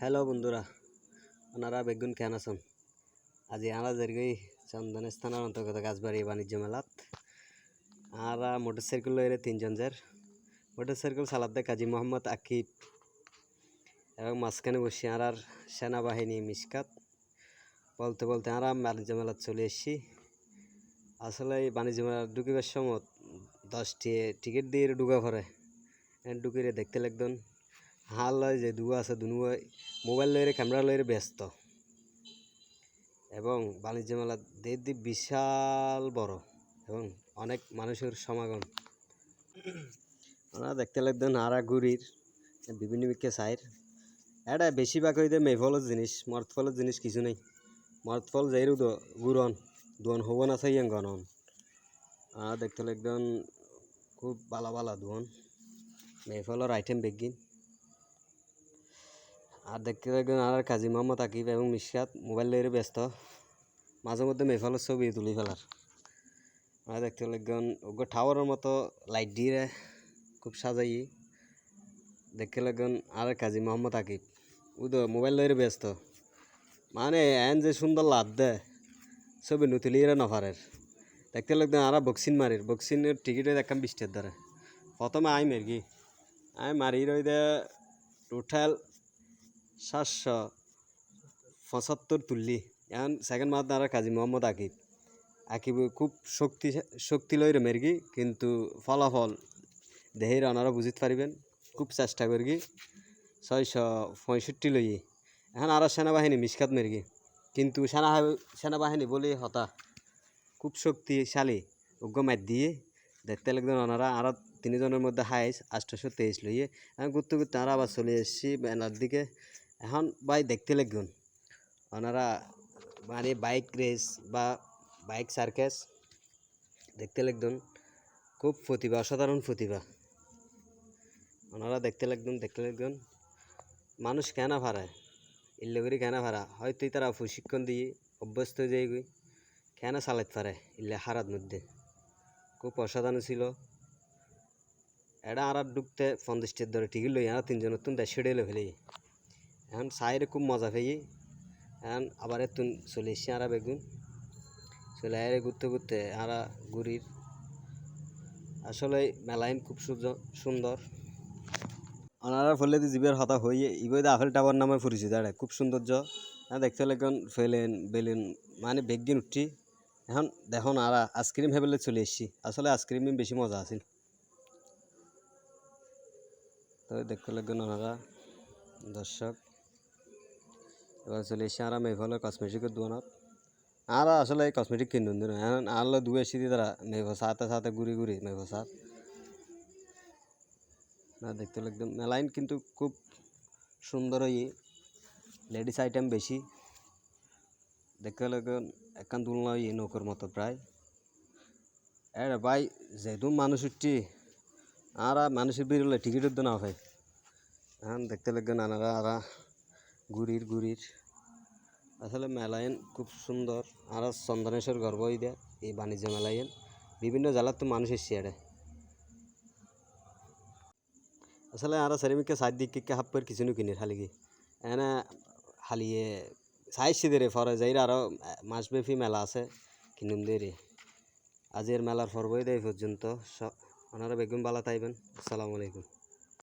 Hello বন্ধুরা, ওনারা বেগুন কেন আছেন? আজি আমরা যেরকম চন্দন স্থানের অন্তর্গত গাছবাড়ি বাণিজ্য মেলাত। আর মোটর সাইকেল লইরে তিনজন যার মোটর সাইকেল চালাতে কাজী মোহাম্মদ আকিব এবং মাঝখানে বসে আর সেনাবাহিনী মিসকাত বলতে বলতে আমরা বাণিজ্য মেলাত চলে এসেছি। আসলে এই বাণিজ্য মেলা ঢুকিবার সময় দশটি টিকিট দিয়ে ঢুকা পড়ে। ঢুকিরে দেখতে লাগবেন হাল লয় যে দুয়া আছে দুনু মোবাইল লইরে ক্যামেরা লইরে ব্যস্ত। এবং বাণিজ্য মেলা দের দি বিশাল বড় এবং অনেক মানুষের সমাগম। ওনারা দেখতে লাগবেন আরা গুড়ির বিভিন্ন বিক্ষে সাইর এটা বেশিরভাগ হইতে মেফলের জিনিস, মর্তফলের জিনিস কিছু নেই। মর্তফল যাইরু গুরন, দুয়ন হব না চাই গনন। আর দেখতে লাগবেন খুব বালা বালা দুয়ন। মেফলের আইটেম বেগিন আর দেখতে দেখবেন আর কাজী মোহাম্মদ আকিব এবং মিশরাত মোবাইল লইরে ব্যস্ত। মাঝে মধ্যে মেফলের ছবি তুলি ফেলার আর দেখতে লাগবেন ওগো টাওয়ারের মতো লাইট দিয়ে খুব সাজাই। দেখতে লাগবেন আর কাজী মোহাম্মদ আকিব উদো মোবাইল লইরে ব্যস্ত। মানে এন যে সুন্দর লাভ দে। ছবি নুতুলিয়ে নফারের দেখতে লাগবেন আর বক্সিন মারির বক্সিনের টিকিটে দেখাম বিশটার দ্বারা প্রথমে আই মেরগি আই মারি রই দে টোটাল সাতশো পঁচাত্তর তুললি। এখন সেকেন্ড মাত্র আর কাজী মোহাম্মদ আকিব। আকিব খুব শক্তি শক্তি লইরে মেরগি কিন্তু ফলাফল দেহের ওনারা বুঝিতে পারিবেন খুব চেষ্টা করি ছয়শো পঁয়ষট্টি লই এখন আর সেনাবাহিনী মিসকাত মেরগি কিন্তু সেনা, সেনাবাহিনী বলে হতা খুব শক্তিশালী উগ্র মাত দিয়ে দেখতে লাগবেন ওনারা আর তিনজনের মধ্যে হাইস আটশোশো তেইশ লইয়ে এখন ঘুরতে ঘুরতে আমরা আবার চলে এসেছি বেনার দিকে। এখন ভাই দেখতে লাগবেন ওনারা মানে বাইক রেস বা বাইক সার্কাস দেখতে লাগবেন খুব প্রতিভা, অসাধারণ প্রতিভা। ওনারা দেখতে লাগবেন দেখতে লাগবেন মানুষ কেন ভাড়ায়? ইল্লে করে কেন ভাড়া? হয়তো তারা প্রশিক্ষণ দিয়ে অভ্যস্ত হয়ে যায় কেন চালাতে পারে? ইল্লে হারাত মধ্যে। খুব অসাধারণ ছিল। এটা আর ঢুকতে পঞ্চাশটার ধরে টিকিট লই আর তিনজন নতুন দেড়শো ডেলে ফেলে। এখন সাইরে খুব মজা পেয়ে এখন আবার তুন চলে এসছি আর বেগুন চলে আরে ঘুরতে ঘুরতে আর ঘুরির। আসলে মেলাইন খুব সুন্দর। ওনারা ফলে জীবের হতা হয়ে ইবই আফেল টাওয়ার নামে পরিচিত এটা খুব সৌন্দর্য। দেখতে লাগন ফেলেন, বেলুন মানে বেগদিন উঠছি এখন দেখুন আর আইসক্রিম হেবেলে চলে এসছি। আসলে আইসক্রিমই বেশি মজা আছিল। তো দেখতে লাগবেন ওনারা দর্শক এবার চলে এসে আর মেঘলের কসমেটিকের দোকানত। আর আসলে কসমেটিক কিনুন দিন আর দুয়ে দিয়ে তারা মেঘ সাথে সাথে ঘুরি ঘুরি মেঘ সাথ। না, দেখতে লাগবেন মেলাইন কিন্তু খুব সুন্দর ইয়ে লেডিস আইটেম বেশি। দেখতে লাগবেন একান তুলনা ইয়ে নৌকর মতো প্রায়। এ ভাই, যেহেতু মানুষ উঠছি, আর মানুষের বেরোলে টিকিটের তো না ভাই এখন দেখতে লাগবেন আনারা আরা গুড়ির গুড়ির। আসলে মেলায়ন খুব সুন্দর। আর চন্দনেশ্বর গর্ব দেয় এই বাণিজ্য মেলায়ন বিভিন্ন জেলার তো মানুষ এসছে এটা আসলে আর সেরেমিকে সাইড দিকে হাপ্পের কিছু কিনে খালি এনে হালিয়ে চাইছি দে রে ফরে, যাই আরও মাসব্যাপী মেলা আছে, কিনুম রে। আজের মেলার পর্বই দেয় পর্যন্ত। সব ওনারা বেগুন বালা তাইবেন। আসসালামু আলাইকুম।